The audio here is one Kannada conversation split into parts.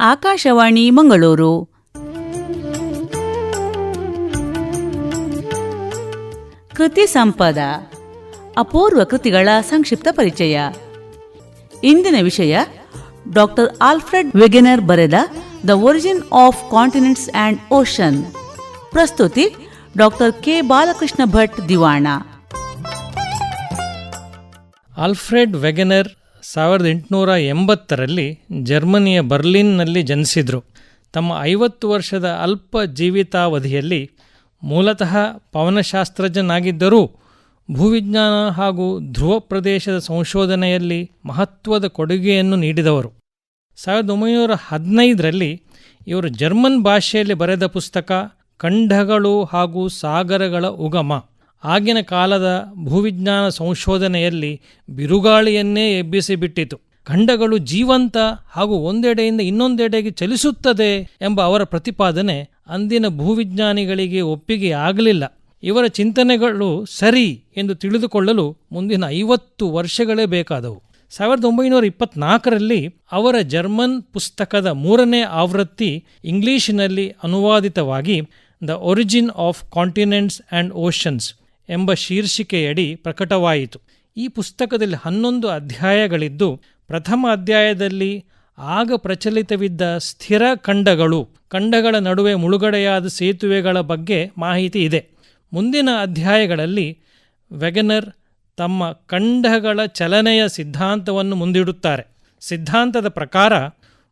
ಆಕಾಶವಾಣಿ ಮಂಗಳೂರು. ಕೃತಿ ಸಂಪದ, ಅಪೂರ್ವ ಕೃತಿಗಳ ಸಂಕ್ಷಿಪ್ತ ಪರಿಚಯ. ಇಂದಿನ ವಿಷಯ, ಡಾಕ್ಟರ್ ಆಲ್ಫ್ರೆಡ್ ವೆಗೆನರ್ ಬರೆದ the origin of continents and ocean. ಪ್ರಸ್ತುತಿ, doctor K Balakrishna Bhat Divana. Alfred Wegener ಸಾವಿರದ ಎಂಟುನೂರ ಎಂಬತ್ತರಲ್ಲಿ ಜರ್ಮನಿಯ ಬರ್ಲಿನ್ನಲ್ಲಿ ಜನಿಸಿದರು. ತಮ್ಮ ಐವತ್ತು ವರ್ಷದ ಅಲ್ಪ ಜೀವಿತಾವಧಿಯಲ್ಲಿ ಮೂಲತಃ ಪವನಶಾಸ್ತ್ರಜ್ಞನಾಗಿದ್ದರೂ ಭೂವಿಜ್ಞಾನ ಹಾಗೂ ಧ್ರುವ ಪ್ರದೇಶದ ಸಂಶೋಧನೆಯಲ್ಲಿ ಮಹತ್ವದ ಕೊಡುಗೆಯನ್ನು ನೀಡಿದವರು. ಸಾವಿರದ ಒಂಬೈನೂರ ಹದಿನೈದರಲ್ಲಿ ಇವರು ಜರ್ಮನ್ ಭಾಷೆಯಲ್ಲಿ ಬರೆದ ಪುಸ್ತಕ ಖಂಡಗಳು ಹಾಗೂ ಸಾಗರಗಳ ಉಗಮ. ಆಗಿನ ಕಾಲದ ಭೂವಿಜ್ಞಾನ ಸಂಶೋಧನೆಯಲ್ಲಿ ಬಿರುಗಾಳಿಯನ್ನೇ ಎಬ್ಬಿಸಿಬಿಟ್ಟಿತು. ಖಂಡಗಳು ಜೀವಂತ ಹಾಗೂ ಒಂದೆಡೆಯಿಂದ ಇನ್ನೊಂದೆಡೆಗೆ ಚಲಿಸುತ್ತದೆ ಎಂಬ ಅವರ ಪ್ರತಿಪಾದನೆ ಅಂದಿನ ಭೂವಿಜ್ಞಾನಿಗಳಿಗೆ ಒಪ್ಪಿಗೆ ಆಗಲಿಲ್ಲ. ಇವರ ಚಿಂತನೆಗಳು ಸರಿ ಎಂದು ತಿಳಿದುಕೊಳ್ಳಲು ಮುಂದಿನ ಐವತ್ತು ವರ್ಷಗಳೇ ಬೇಕಾದವು. ಸಾವಿರದ ಒಂಬೈನೂರ ಇಪ್ಪತ್ನಾಲ್ಕರಲ್ಲಿ ಅವರ ಜರ್ಮನ್ ಪುಸ್ತಕದ ಮೂರನೇ ಆವೃತ್ತಿ ಇಂಗ್ಲಿಷಿನಲ್ಲಿ ಅನುವಾದಿತವಾಗಿ the origin of continents and oceans ಎಂಬ ಶೀರ್ಷಿಕೆಯಡಿ ಪ್ರಕಟವಾಯಿತು. ಈ ಪುಸ್ತಕದಲ್ಲಿ ಹನ್ನೊಂದು ಅಧ್ಯಾಯಗಳಿದ್ದು, ಪ್ರಥಮ ಅಧ್ಯಾಯದಲ್ಲಿ ಆಗ ಪ್ರಚಲಿತವಿದ್ದ ಸ್ಥಿರ ಖಂಡಗಳು, ಖಂಡಗಳ ನಡುವೆ ಮುಳುಗಡೆಯಾದ ಸೇತುವೆಗಳ ಬಗ್ಗೆ ಮಾಹಿತಿ ಇದೆ. ಮುಂದಿನ ಅಧ್ಯಾಯಗಳಲ್ಲಿ ವೆಗನರ್ ತಮ್ಮ ಖಂಡಗಳ ಚಲನೆಯ ಸಿದ್ಧಾಂತವನ್ನು ಮುಂದಿಡುತ್ತಾರೆ. ಸಿದ್ಧಾಂತದ ಪ್ರಕಾರ,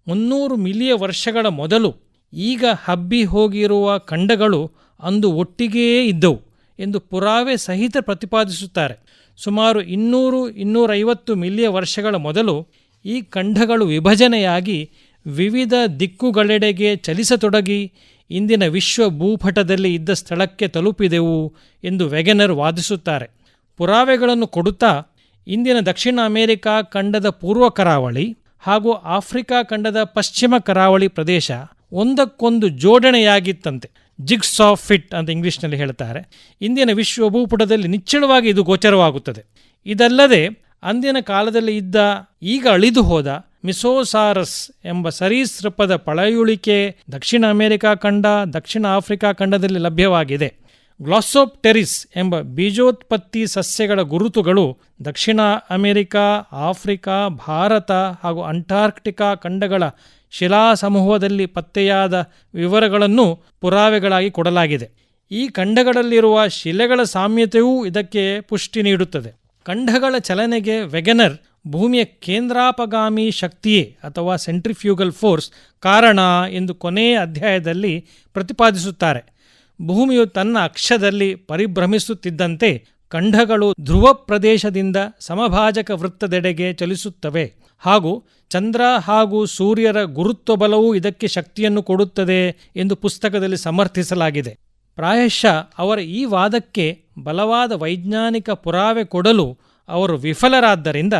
ಮುನ್ನೂರು ಮಿಲಿಯ ವರ್ಷಗಳ ಮೊದಲು ಈಗ ಹಬ್ಬಿ ಹೋಗಿರುವ ಖಂಡಗಳು ಅಂದು ಒಟ್ಟಿಗೆಯೇ ಇದ್ದವು. ಎಂದು ಪುರಾವೆ ಸಹಿತ ಪ್ರತಿಪಾದಿಸುತ್ತಾರೆ. ಸುಮಾರು ಇನ್ನೂರು ಇನ್ನೂರೈವತ್ತು ಮಿಲಿಯ ವರ್ಷಗಳ ಮೊದಲು ಈ ಖಂಡಗಳು ವಿಭಜನೆಯಾಗಿ ವಿವಿಧ ದಿಕ್ಕುಗಳೆಡೆಗೆ ಚಲಿಸತೊಡಗಿ ಇಂದಿನ ವಿಶ್ವ ಭೂಪಟದಲ್ಲಿ ಇದ್ದ ಸ್ಥಳಕ್ಕೆ ತಲುಪಿದೆವು ಎಂದು ವೆಗೆನರ್ ವಾದಿಸುತ್ತಾರೆ. ಪುರಾವೆಗಳನ್ನು ಕೊಡುತ್ತಾ ಇಂದಿನ ದಕ್ಷಿಣ ಅಮೆರಿಕಾ ಖಂಡದ ಪೂರ್ವ ಕರಾವಳಿ ಹಾಗೂ ಆಫ್ರಿಕಾ ಖಂಡದ ಪಶ್ಚಿಮ ಕರಾವಳಿ ಪ್ರದೇಶ ಒಂದಕ್ಕೊಂದು ಜೋಡಣೆಯಾಗಿತ್ತಂತೆ. ಜಿಗ್ಸ್ ಆಫ್ ಫಿಟ್ ಅಂತ ಇಂಗ್ಲೀಷ್ನಲ್ಲಿ ಹೇಳ್ತಾರೆ. ಇಂದಿನ ವಿಶ್ವ ಭೂಪುಟದಲ್ಲಿ ನಿಚ್ಚಳವಾಗಿ ಇದು ಗೋಚರವಾಗುತ್ತದೆ. ಇದಲ್ಲದೆ, ಅಂದಿನ ಕಾಲದಲ್ಲಿ ಇದ್ದ, ಈಗ ಅಳಿದು ಹೋದ ಮಿಸೋಸಾರಸ್ ಎಂಬ ಸರೀಸೃಪದ ಪಳೆಯುಳಿಕೆ ದಕ್ಷಿಣ ಅಮೆರಿಕಾ ಖಂಡ, ದಕ್ಷಿಣ ಆಫ್ರಿಕಾ ಖಂಡದಲ್ಲಿ ಲಭ್ಯವಾಗಿದೆ. ಗ್ಲಾಸೋಪ್ಟೆರಿಸ್ ಎಂಬ ಬೀಜೋತ್ಪತ್ತಿ ಸಸ್ಯಗಳ ಗುರುತುಗಳು ದಕ್ಷಿಣ ಅಮೆರಿಕಾ, ಆಫ್ರಿಕಾ, ಭಾರತ ಹಾಗೂ ಅಂಟಾರ್ಕ್ಟಿಕಾ ಖಂಡಗಳ ಶಿಲಾಸಮೂಹದಲ್ಲಿ ಪತ್ತೆಯಾದ ವಿವರಗಳನ್ನು ಪುರಾವೆಗಳಾಗಿ ಕೊಡಲಾಗಿದೆ. ಈ ಖಂಡಗಳಲ್ಲಿರುವ ಶಿಲೆಗಳ ಸಾಮ್ಯತೆಯೂ ಇದಕ್ಕೆ ಪುಷ್ಟಿ ನೀಡುತ್ತದೆ. ಖಂಡಗಳ ಚಲನೆಗೆ ವೆಗನರ್ ಭೂಮಿಯ ಕೇಂದ್ರಾಪಗಾಮಿ ಶಕ್ತಿಯೇ ಅಥವಾ ಸೆಂಟ್ರಿಫ್ಯೂಗಲ್ ಫೋರ್ಸ್ ಕಾರಣ ಎಂದು ಕೊನೆಯ ಅಧ್ಯಾಯದಲ್ಲಿ ಪ್ರತಿಪಾದಿಸುತ್ತಾರೆ. ಭೂಮಿಯು ತನ್ನ ಅಕ್ಷದಲ್ಲಿ ಪರಿಭ್ರಮಿಸುತ್ತಿದ್ದಂತೆ ಖಂಡಗಳು ಧ್ರುವ ಪ್ರದೇಶದಿಂದ ಸಮಭಾಜಕ ವೃತ್ತದೆಡೆಗೆ ಚಲಿಸುತ್ತವೆ. ಹಾಗೂ ಚಂದ್ರ ಹಾಗೂ ಸೂರ್ಯರ ಗುರುತ್ವ ಬಲವೂ ಇದಕ್ಕೆ ಶಕ್ತಿಯನ್ನು ಕೊಡುತ್ತದೆ ಎಂದು ಪುಸ್ತಕದಲ್ಲಿ ಸಮರ್ಥಿಸಲಾಗಿದೆ. ಪ್ರಾಯಶಃ ಅವರ ಈ ವಾದಕ್ಕೆ ಬಲವಾದ ವೈಜ್ಞಾನಿಕ ಪುರಾವೆ ಕೊಡಲು ಅವರು ವಿಫಲರಾದ್ದರಿಂದ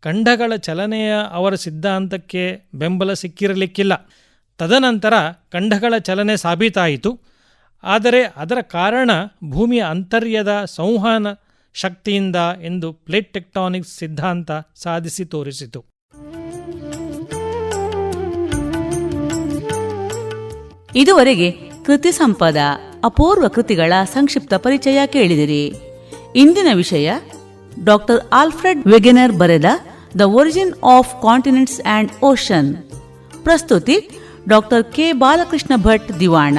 ಖಂಡಗಳ ಚಲನೆಯ ಅವರ ಸಿದ್ಧಾಂತಕ್ಕೆ ಬೆಂಬಲ ಸಿಕ್ಕಿರಲಿಕ್ಕಿಲ್ಲ. ತದನಂತರ ಖಂಡಗಳ ಚಲನೆ ಸಾಬೀತಾಯಿತು. ಆದರೆ ಅದರ ಕಾರಣ ಭೂಮಿಯ ಅಂತರ್ಯದ ಸಂವಹನ ಶಕ್ತಿಯಿಂದ ಎಂದು ಪ್ಲೇಟ್ ಟೆಕ್ಟಾನಿಕ್ಸ್ ಸಿದ್ಧಾಂತ ಸಾಧಿಸಿ ತೋರಿಸಿತು. ಇದುವರೆಗೆ ಕೃತಿ ಸಂಪದ ಅಪೂರ್ವ ಕೃತಿಗಳ ಸಂಕ್ಷಿಪ್ತ ಪರಿಚಯ ಕೇಳಿದಿರಿ. ಇಂದಿನ ವಿಷಯ ಡಾಕ್ಟರ್ ಆಲ್ಫ್ರೆಡ್ ವೆಗೆನರ್ ಬರೆದ the origin of continents and ocean. ಪ್ರಸ್ತುತಿ ಡಾಕ್ಟರ್ ಕೆ ಬಾಲಕೃಷ್ಣ ಭಟ್ ದಿವಾಣ.